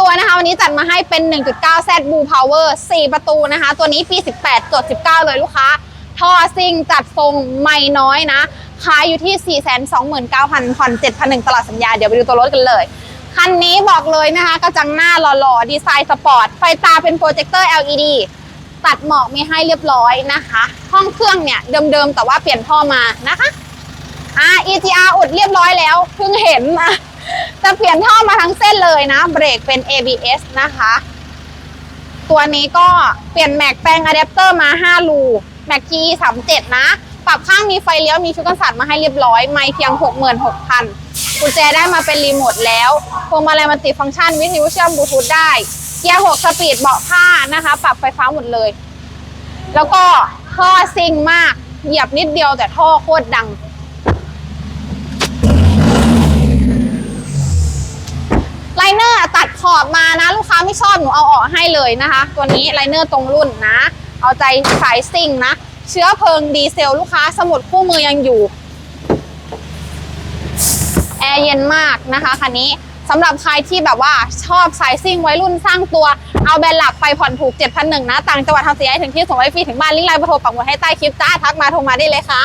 ตัวนะคะ วันนี้จัดมาให้เป็น 1.9 Z Blue Power 4 ประตูนะคะ ตัวนี้ปี 18จด19 เลยลูกค้า ท่อซิ่งจัดทรงไม่น้อยนะขายอยู่ที่ 429,000ผ่อน7,001ตลอดสัญญา เดี๋ยวไปดูตัวรถกันเลย คันนี้บอกเลยนะคะกระจังหน้าหล่อๆ ดีไซน์สปอร์ต ไฟตาเป็นโปรเจคเตอร์ LED ตัดหมอกมีให้เรียบร้อยนะคะ ห้องเครื่องเนี่ยเดิมๆ แต่ว่าเปลี่ยนท่อมานะคะอ่า EGR อุดเรียบร้อยแล้วเพิ่งเห็นนะ จะเปลี่ยนท่อมาทั้งเส้นเลยนะ เบรกเป็น ABS นะคะ ตัวนี้ก็เปลี่ยนแม็กแปลงอะแดปเตอร์มา 5 รู แม็ก GE 37 นะ ปรับข้างมีไฟเลี้ยว มีชุดกันสัตว์มาให้เรียบร้อย ไม่เพียง 66,000 กุญแจได้มาเป็นรีโมทแล้วพวงมาลัยมันติฟังก์ชัน วิทยุเชื่อมบลูทูธได้ เกียร์ 6 สปีดเบาะผ้านะคะ ปรับไฟฟ้าหมดเลย แล้วก็ท่อซิงมาก เหยียบนิดเดียวแต่ท่อโคตรดัง ไลเน ออบมานะ ลูกค้าไม่ชอบหนูเอาออกให้เลยนะคะ ตัวนี้ไลเนอร์ตรงรุ่นนะ เอาใจสายซิ่งนะ เชื้อเพลิงดีเซลลูกค้าสมุดคู่มือยังอยู่แอร์เย็นมากนะคะคันนี้สำหรับใครที่แบบว่าชอบสายซิ่งไว้รุ่นสร้างตัว เอาแบรนด์หลักไปผ่อนถูก 7,001นะ ต่างจังหวัดทำเสียให้ถึงที่ส่งไว้ฟรีถึงบ้านลิงก์ไลน์เบอร์โทรปักหมุดให้ใต้คลิปจ้าทักมาโทรมาได้เลยค่ะ